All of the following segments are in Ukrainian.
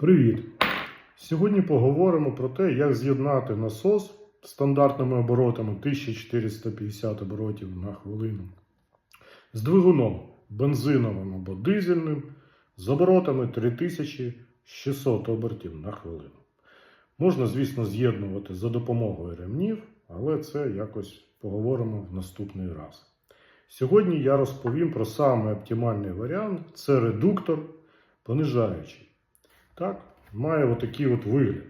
Привіт! Сьогодні поговоримо про те, як з'єднати насос стандартними оборотами 1450 оборотів на хвилину з двигуном бензиновим або дизельним з оборотами 3600 обертів на хвилину. Можна, звісно, з'єднувати за допомогою ремнів, але це якось поговоримо в наступний раз. Сьогодні я розповім про самий оптимальний варіант це редуктор понижаючий. Так, має отакий от вигляд.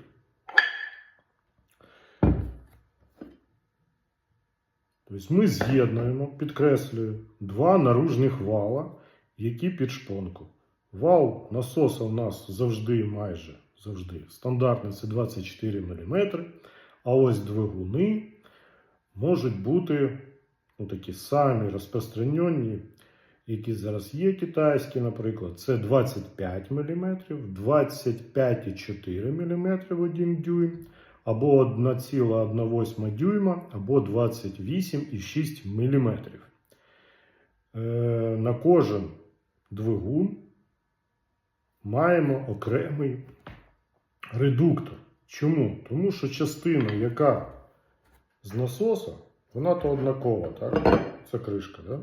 Тобто ми з'єднуємо, підкреслюю, два наружних вала, які під шпонку. Вал насоса у нас завжди, майже завжди, стандартний це 24 мм. А ось двигуни можуть бути ну, такі самі розпространені, які зараз є китайські, наприклад, це 25 мм, 25,4 мм 1 дюйм, або 1,18 дюйма, або 28,6 мм. Е, на кожен двигун маємо окремий редуктор. Чому? Тому що частина, яка з насоса, вона то однакова, так? Це кришка, так?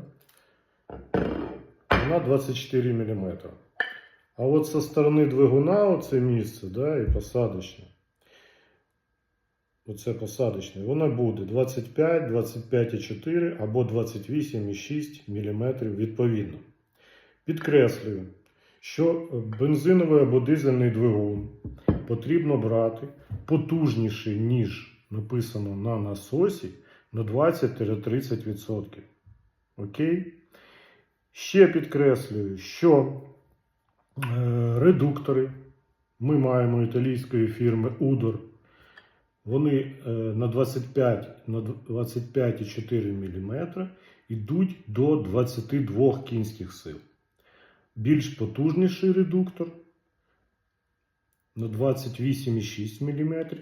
Вона 24 мм. А от со сторони двигуна оце місце, да, і посадочне. Оце посадочне, воно буде 25, 25,4 або 28,6 мм відповідно. Підкреслюю, що бензиновий або дизельний двигун потрібно брати потужніший, ніж написано на насосі, на 20-30%. Окей? Ще підкреслюю, що е, редуктори ми маємо італійської фірми Udor. Вони е, на 25 на 25,4 мм йдуть до 22 кінських сил. Більш потужніший редуктор на 28,6 мм.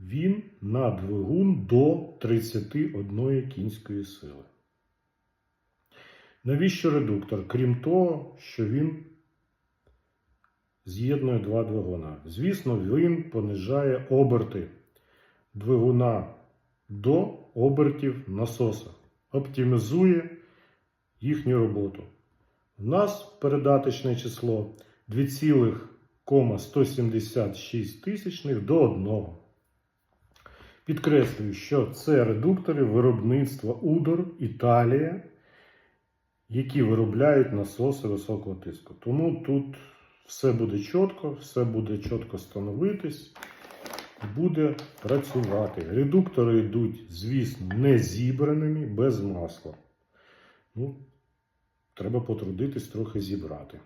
Він на двигун до 31 кінської сили. Навіщо редуктор? Крім того, що він з'єднує два двигуна. Звісно, він понижає оберти двигуна до обертів насоса, оптимізує їхню роботу. У нас передаточне число 2,176 тисячних до 1. Підкреслюю, що це редуктори виробництва Удор Італія, які виробляють насоси високого тиску. Тому тут все буде чітко, все буде чітко становитись, і буде працювати. Редуктори йдуть, звісно, не зібраними, без масла. Ну, Треба потрудитись трохи зібрати.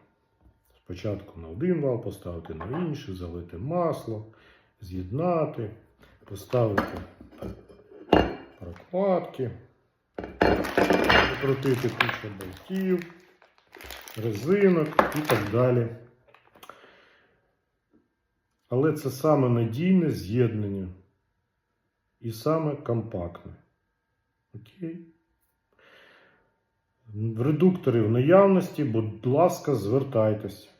Спочатку на один вал, поставити на інший, залити масло, з'єднати, поставити прокладки, покрутити кучу болтів, резинок і так далі. Але це саме надійне з'єднання і саме компактне. Окей? В редукторі в наявності, будь ласка, звертайтесь.